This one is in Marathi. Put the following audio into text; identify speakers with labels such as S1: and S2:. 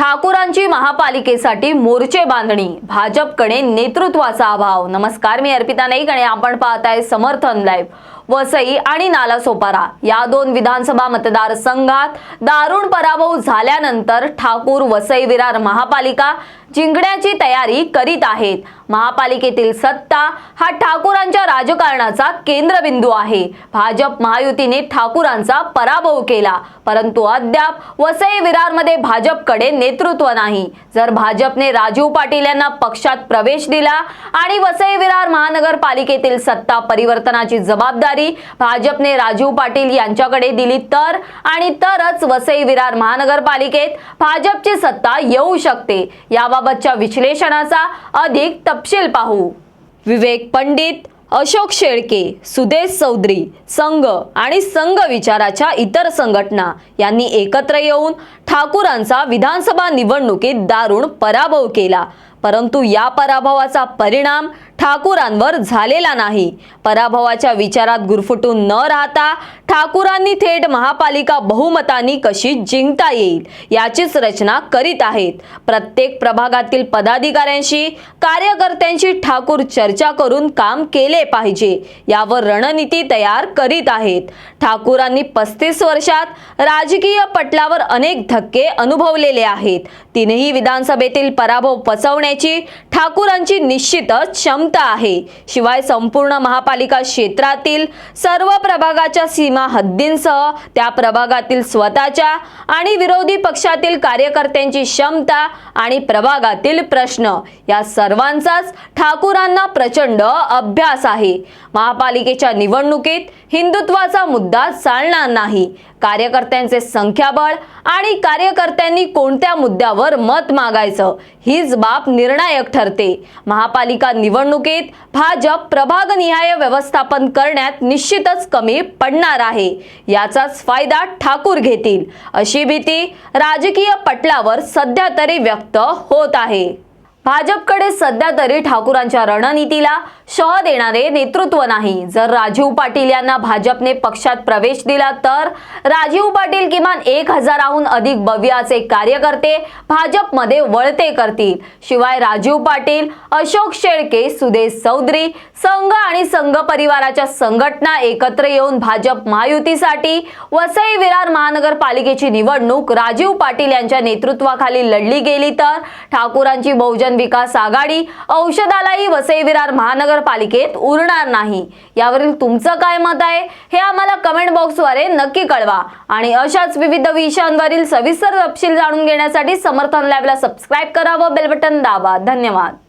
S1: ठाकूरांची महापालिकेसाठी मोर्चे बांधणी. भाजपकडे नेतृत्वाचा अभाव. नमस्कार मी अर्पिता नाईक आणि आपण पाहताय समर्थन लाईव्ह वसई आणि नालासोपारा या दोन विधानसभा मतदारसंघात दारुण पराभव झाल्यानंतर ठाकूर वसई विरार महापालिका जिंकण्याची तयारी करीत आहेत. महापालिकेतील सत्ता हा ठाकूरांच्या राजकारणाचा केंद्रबिंदू आहे. भाजप महायुतीने ठाकूरांचा पराभव केला. परंतु अद्याप वसई विरारमध्ये भाजपकडे नेतृत्व नाही. जर भाजपने राजीव पाटील यांना पक्षात प्रवेश दिला आणि वसई विरार महानगरपालिकेतील सत्ता परिवर्तनाची जबाबदारी भाजपने राजीव पाटील यांच्याकडे दिली तर आणि तरच वसई विरार महानगरपालिकेत भाजपची सत्ता येऊ शकते. याबाबतच्या विश्लेषणाचा अधिक तपशील पाहू. विवेक पंडित अशोक शेळके सुदेश चौधरी संघ आणि संघ विचाराच्या इतर संघटना यांनी एकत्र येऊन ठाकूरांचा विधानसभा निवडणुकीत दारुण पराभव केला. परंतु या पराभवाचा परिणाम ठाकूरांवर झालेला नाही. पराभवाच्या विचारात गुरफटून न राहता ठाकूरांनी थेट महापालिका बहुमतानी कशी जिंकता येईल याचीच रचना करीत आहेत. प्रत्येक प्रभागातील पदाधिकाऱ्यांशी कार्यकर्त्यांशी ठाकूर चर्चा करून काम केले पाहिजे यावर रणनीती तयार करीत आहेत. ठाकूरांनी पस्तीस वर्षात राजकीय पटलावर अनेक धक्के अनुभवलेले आहेत. तिनेही विधानसभेतील पराभव पचवण्याची ठाकूरांची निश्चितच क्षमता आहे. शिवाय संपूर्ण महापालिका क्षेत्रातील सर्व प्रभागाच्या सीमा हद्दींसह त्या प्रभागातील स्वतःच्या आणि विरोधी पक्षातील कार्यकर्त्यांची क्षमता आणि प्रभागातील प्रश्न या सर्वांचाच ठाकूरांना प्रचंड अभ्यास आहे. महापालिकेच्या निवडणुकीत हिंदुत्वाचा मुद्दा चालणार नाही. कार्यकर्त्यांचे संख्याबळ आणि कार्यकर्त्यांनी कोणत्या मुद्द्यावर मत मागायचं हीच बाब निर्णायक ठरते. महापालिका निवडणुकीत भाजप प्रभागनिहाय व्यवस्थापन करण्यात निश्चितच कमी पडणार आहे. याचाच फायदा ठाकूर घेतील. अशी भीती राजकीय पटलावर सध्या तरी व्यक्त होत आहे. भाजपकडे सध्या तरी ठाकूरांच्या रणनीतीला शह देणारे नेतृत्व नाही. जर राजीव पाटील यांना भाजपने पक्षात प्रवेश दिला तर राजीव पाटील किमान एक हजाराहून अधिक भव्याचे कार्यकर्ते भाजपमध्ये वळते करतील. शिवाय राजीव पाटील अशोक शेळके सुदेश चौधरी संघ आणि संघ परिवाराच्या संघटना एकत्र येऊन भाजप महायुतीसाठी वसई विरार महानगरपालिकेची निवडणूक राजीव पाटील यांच्या नेतृत्वाखाली लढली गेली तर ठाकूरांची बहुजन विकास आघाडी औषधालाही वसई विरार महानगरपालिकेत उरणार नाही. यावरील तुमचं काय मत आहे हे आम्हाला कमेंट बॉक्सद्वारे नक्की कळवा. आणि अशाच विविध विषयांवरील सविस्तर तपशील जाणून घेण्यासाठी समर्थन लॅबला सबस्क्राईब करा व बेलबटन दाबा. धन्यवाद.